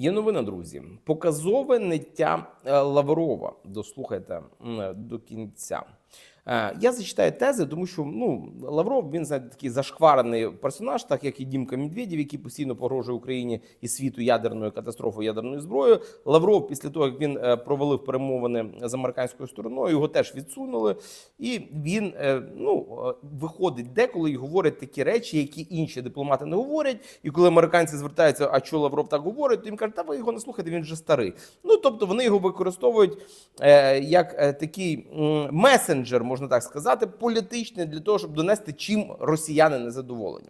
Є новина, друзі. Показове ниття е, Лаврова. Дослухайте до кінця. Е, Я зачитаю тези, тому що ну Лавров він знаєте, такий зашкварений персонаж, так як і Дімка Медведєв, який постійно погрожує Україні і світу ядерною катастрофою ядерною зброєю. Лавров, після того як він е, провалив перемовини з американською стороною, його теж відсунули, і він е, ну виходить деколи і говорить такі речі, які інші дипломати не говорять. І коли американці звертаються, а що Лавров так говорить, то їм кажуть, та ви його не слухайте, він вже старий. Ну тобто вони його використовують як такий месенджер, можна так сказати, політичний для того, щоб донести, чим росіяни незадоволені.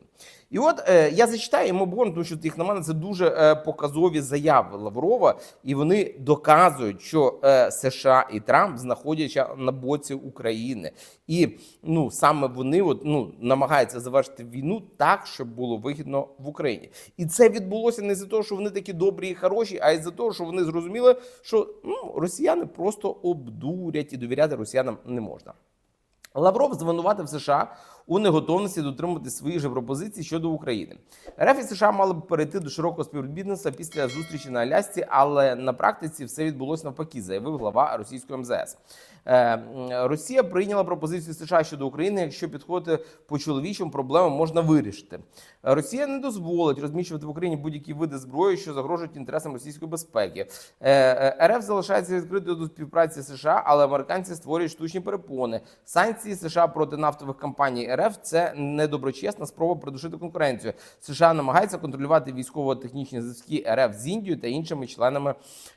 І от е, я зачитаю йому обговоримо, тому що як на мене це дуже е, показові заяви Лаврова, і вони доказують, що е, США і Трамп знаходяться на боці України, і ну саме вони от, ну, намагаються завершити війну так, щоб було вигідно в Україні. І це відбулося не за того, що вони такі добрі і хороші, а й за того, що вони зрозуміли, що ну, росіяни просто обдурять і довіряти росіянам не можна. Лавров звинуватив США у неготовності дотримувати свої ж пропозиції щодо України. РФ і США мали б перейти до широкого співробітництва після зустрічі на Алясці, але на практиці все відбулося навпаки, заявив глава російської МЗС. Е, Росія прийняла пропозицію США щодо України. Якщо підходити по чоловічим, проблему можна вирішити. Росія не дозволить розміщувати в Україні будь-які види зброї, що загрожують інтересам російської безпеки. Е, е, РФ залишається відкритою до співпраці США, але американці створюють штучні перепони. Санкції США проти нафтових компаній РФ це недоброчесна спроба придушити конкуренцію. США намагається контролювати військово-технічні зв'язки РФ з Індією та іншими членами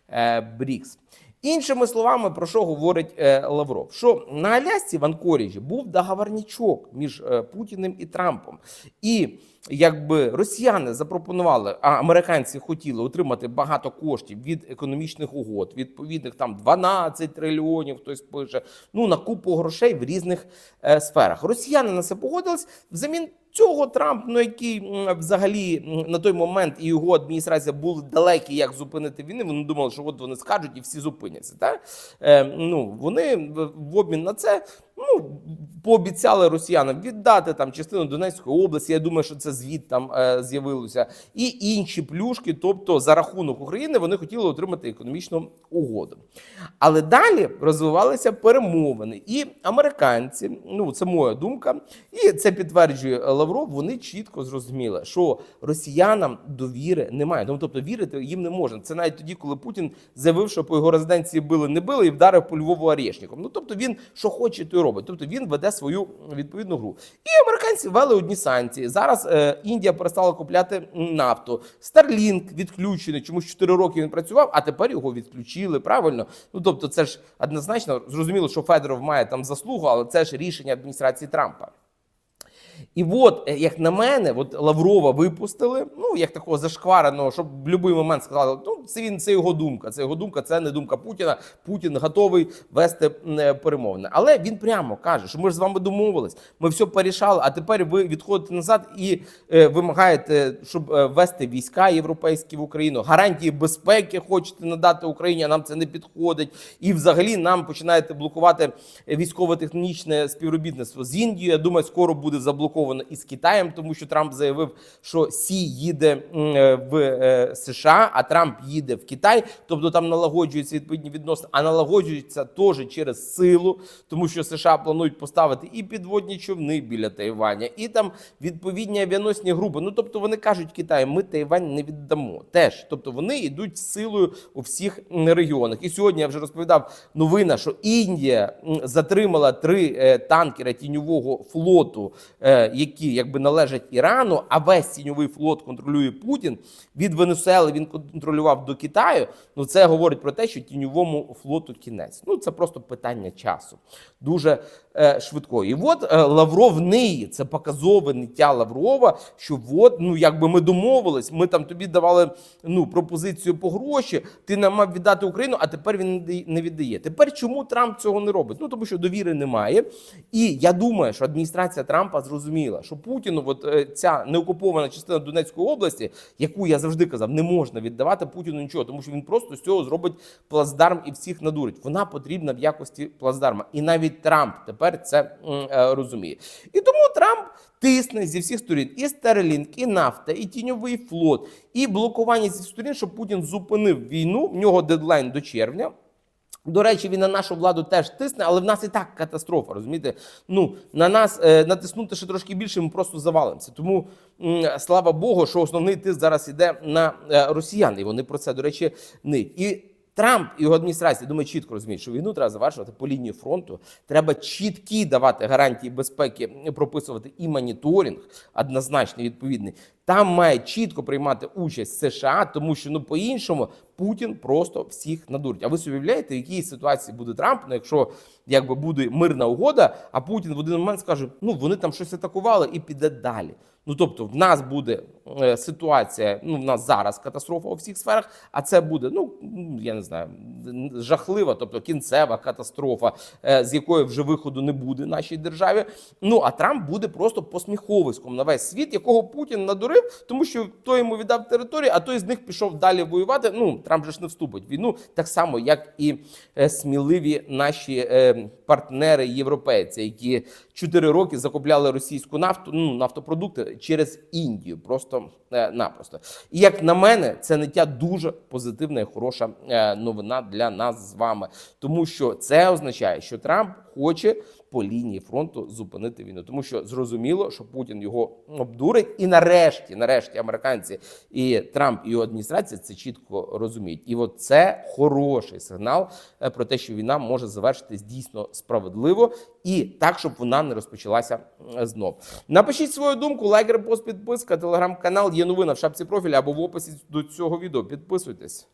е, БРІКС. Іншими словами, про що говорить е, Лавров? Що на Алясці в Анкоріжі був договорничок між е, Путіним і Трампом, і якби росіяни запропонували, а американці хотіли отримати багато коштів від економічних угод, відповідних там 12 трильйонів, хтось пише, ну на купу грошей в різних е, сферах. Росіяни на це погодились взамін. Цього Трамп, ну який взагалі на той момент і його адміністрація були далекі, як зупинити війни. Вони думали, що от вони скажуть і всі зупиняться. Так? Е, ну вони в обмін на це ну пообіцяли росіянам віддати там частину Донецької області. Я думаю, що це звіт там е, з'явилося, і інші плюшки. Тобто, за рахунок України вони хотіли отримати економічну угоду. Але далі розвивалися перемовини, і американці, ну це моя думка, і це підтверджує Лавров. Вони чітко зрозуміли, що росіянам довіри немає. Ну, тобто вірити їм не можна. Це навіть тоді, коли Путін заявив, що по його резиденції били, не били і вдарив по Львову орешником. Ну тобто він що хоче, то й робить. Тобто він веде свою відповідну гру. І американці ввели одні санкції. Зараз е, Індія перестала купляти нафту. Starlink відключений. Чомусь 4 роки він працював, а тепер його відключили. Правильно? Ну тобто, це ж однозначно зрозуміло, що Федоров має там заслугу, але це ж рішення адміністрації Трампа. І от, е, як на мене, от Лаврова випустили, ну як такого зашквареного, щоб в будь-який момент сказали, ну це він це його думка. Це його думка, це не думка Путіна. Путін готовий вести е, перемовини. Але він прямо каже, що ми ж з вами домовились, ми все порішали, а тепер ви відходите назад і е, вимагаєте, щоб е, ввести війська європейські в Україну, гарантії безпеки хочете надати Україні, а нам це не підходить. І взагалі нам починаєте блокувати військово-технічне співробітництво з Індією. Я думаю, скоро буде заблоковано і з Китаєм, тому що Трамп заявив, що Сі їде е, в е, США, а Трамп їде в Китай. Тобто там налагоджуються відповідні відносини, а налагоджуються теж через силу, тому що США планують поставити і підводні човни біля Тайваня, і там відповідні авіаносні групи. Ну тобто вони кажуть Китаю, ми Тайвань не віддамо. Теж, тобто вони йдуть силою у всіх регіонах. І сьогодні я вже розповідав новина, що Індія затримала три е, танкера тіньового флоту, е, які якби належать Ірану, а весь тіньовий флот контролює Путін. Від Венесуели він контролював до Китаю. Ну це говорить про те, що тіньовому флоту кінець. Ну це просто питання часу. Дуже е, швидко. І от е, Лавров ниє, це показове ниття Лаврова, що от, ну якби ми домовились, ми там тобі давали ну, пропозицію по гроші, ти нам мав віддати Україну, а тепер він не не віддає. Тепер чому Трамп цього не робить? Ну тому що довіри немає. І я думаю, що адміністрація Трампа зрозуміла, що Путіну, от е, ця неокупована частина Донецької області, яку я завжди казав, не можна віддавати Путіну Путіну нічого, тому що він просто з цього зробить плацдарм і всіх надурить. Вона потрібна в якості плацдарма. І навіть Трамп тепер це е, розуміє. І тому Трамп тисне зі всіх сторін і Starlink, і нафта, і тіньовий флот, і блокування зі сторін, щоб Путін зупинив війну. В нього дедлайн до червня. До речі, він на нашу владу теж тисне, але в нас і так катастрофа. Розумієте? Ну на нас е, натиснути ще трошки більше, ми просто завалимося. Тому м, слава Богу, що основний тиск зараз іде на е, росіян, і вони про це, до речі, не і. Трамп і його адміністрація думаю, чітко розуміють, що війну треба завершувати по лінії фронту. Треба чіткі давати гарантії безпеки, прописувати і моніторинг однозначно відповідний. Там має чітко приймати участь США, тому що ну по-іншому Путін просто всіх надурить. А ви собі уявляєте, в якій ситуації буде Трамп, ну, якщо якби буде мирна угода, а Путін в один момент скаже: ну вони там щось атакували і піде далі. Ну тобто, в нас буде е, ситуація. Ну, в нас зараз катастрофа у всіх сферах, а це буде, ну я не знаю, жахлива, тобто кінцева катастрофа, е, з якої вже виходу не буде нашій державі. Ну а Трамп буде просто посміховиськом на весь світ, якого Путін надурив, тому що той йому віддав територію, а той з них пішов далі воювати. Ну Трамп же ж не вступить в війну, так само як і е, сміливі наші партнери європейці, які 4 роки закупляли російську нафту, ну нафтопродукти через Індію, просто е. І як на мене, це не тя дуже позитивна і хороша е, новина для нас з вами, тому що це означає, що Трамп хоче по лінії фронту зупинити війну, тому що зрозуміло, що Путін його обдурить, і нарешті, нарешті, американці і Трамп і його адміністрація це чітко розуміють. І от це хороший сигнал е, про те, що війна може завершитись дійсно справедливо і так, щоб вона не розпочалася е, знов. Напишіть свою думку, лайк, репост, підписка, телеграм-канал. Є новина в шапці профіля або в описі до цього відео. Підписуйтесь.